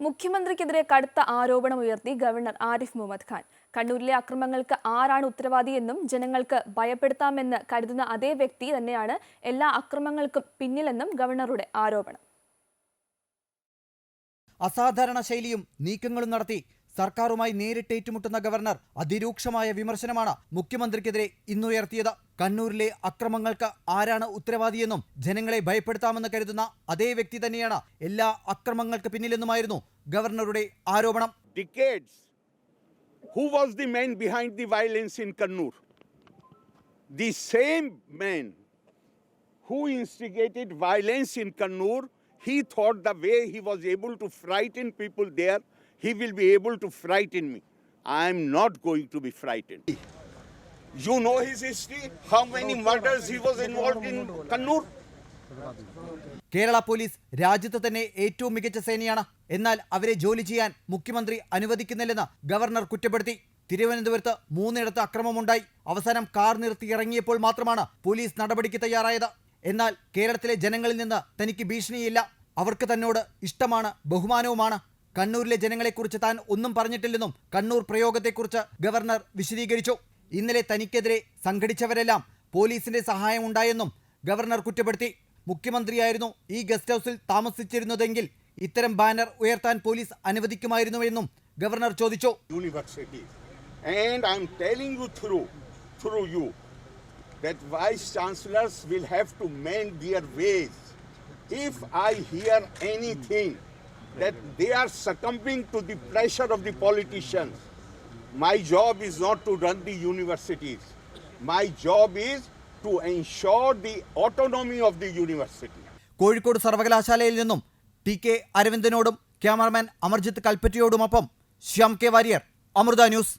മുഖ്യമന്ത്രിക്കെതിരെ കടുത്ത ആരോപണമുയർത്തി ഗവർണർ ആരിഫ് മുഹമ്മദ് ഖാൻ. കണ്ണൂരിലെ അക്രമങ്ങൾക്ക് ആരാണ് ഉത്തരവാദിയെന്നും ജനങ്ങൾക്ക് ഭയപ്പെടുത്താമെന്ന് കരുതുന്ന അതേ വ്യക്തി തന്നെയാണ് എല്ലാ അക്രമങ്ങൾക്കും പിന്നിലെന്നും ഗവർണറുടെ ആരോപണം. അസാധാരണ ശൈലിയും നീക്കങ്ങളും നടത്തി സർക്കാരുമായി നേരിട്ട് ഏറ്റുമുട്ടുന്ന ഗവർണർ അതിരൂക്ഷമായ വിമർശനമാണ് മുഖ്യമന്ത്രിക്കെതിരെ ഇന്നുയർത്തിയത് കണ്ണൂരിലെ അക്രമങ്ങൾക്ക് ആരാണ് ഉത്തരവാദിയെന്നും ജനങ്ങളെ ഭയപ്പെടുത്താമെന്ന് കരുതുന്ന അതേ വ്യക്തി തന്നെയാണ് എല്ലാ അക്രമങ്ങൾക്ക് പിന്നിലെന്നുമായിരുന്നു ഗവർണറുടെ ആരോപണം. Who was the man behind the violence in Kannur? The same man who instigated violence in Kannur, he thought the way he was able to frighten people there, he will be able to frighten me. I am not going to be frightened. You know his history? How many murders he was involved in Kannur? Kerala police രാജ്യത്ത് തന്നെ ഏറ്റവും മികച്ച സേനയാണ് എന്നാൽ അവരെ ജോലി ചെയ്യാൻ മുഖ്യമന്ത്രി അനുവദിക്കുന്നില്ലെന്ന് governor കുറ്റപ്പെടുത്തി തിരുവനന്തപുരത്ത് മൂന്നിടത്ത് അക്രമമുണ്ടായി അവസാനം കാർ നിർത്തി ഇറങ്ങിയപ്പോൾ മാത്രമാണ് പോലീസ് നടപടിക്ക് തയ്യാറായത് എന്നാൽ കേരളത്തിലെ ജനങ്ങളിൽ നിന്ന് തനിക്ക് ഭീഷണിയില്ല അവർക്ക് തന്നോട് ഇഷ്ടമാണ് ബഹുമാനവുമാണ് കണ്ണൂരിലെ ജനങ്ങളെക്കുറിച്ച് താൻ ഒന്നും പറഞ്ഞിട്ടില്ലെന്നും കണ്ണൂർ പ്രയോഗത്തെക്കുറിച്ച് ഗവർണർ വിശദീകരിച്ചു. ഇന്നലെ തനിക്കെതിരെ സംഘടിച്ചവരെല്ലാം പോലീസിന്റെ സഹായം ഉണ്ടായെന്നും ഗവർണർ കുറ്റപ്പെടുത്തി. മുഖ്യമന്ത്രിയായിരുന്നു ഈ ഗസ്റ്റ് ഹൗസിൽ താമസിച്ചിരുന്നതെങ്കിൽ ഇത്തരം ബാനർ ഉയർത്താൻ പോലീസ് അനുവദിക്കുമായിരുന്നുവെന്നും ഗവർണർ ചോദിച്ചു. University I ways. If I hear anything that they are succumbing to the pressure of the politicians, my job is not to run the universities. My job is to ensure the autonomy of the university. Kozhikode സർവകലാശാലയിൽ നിന്നും T K അരവിന്ദനോടും cameraman Amarjith കൽപ്പറ്റയോടുമൊപ്പം Shyam K Warrier Amrita news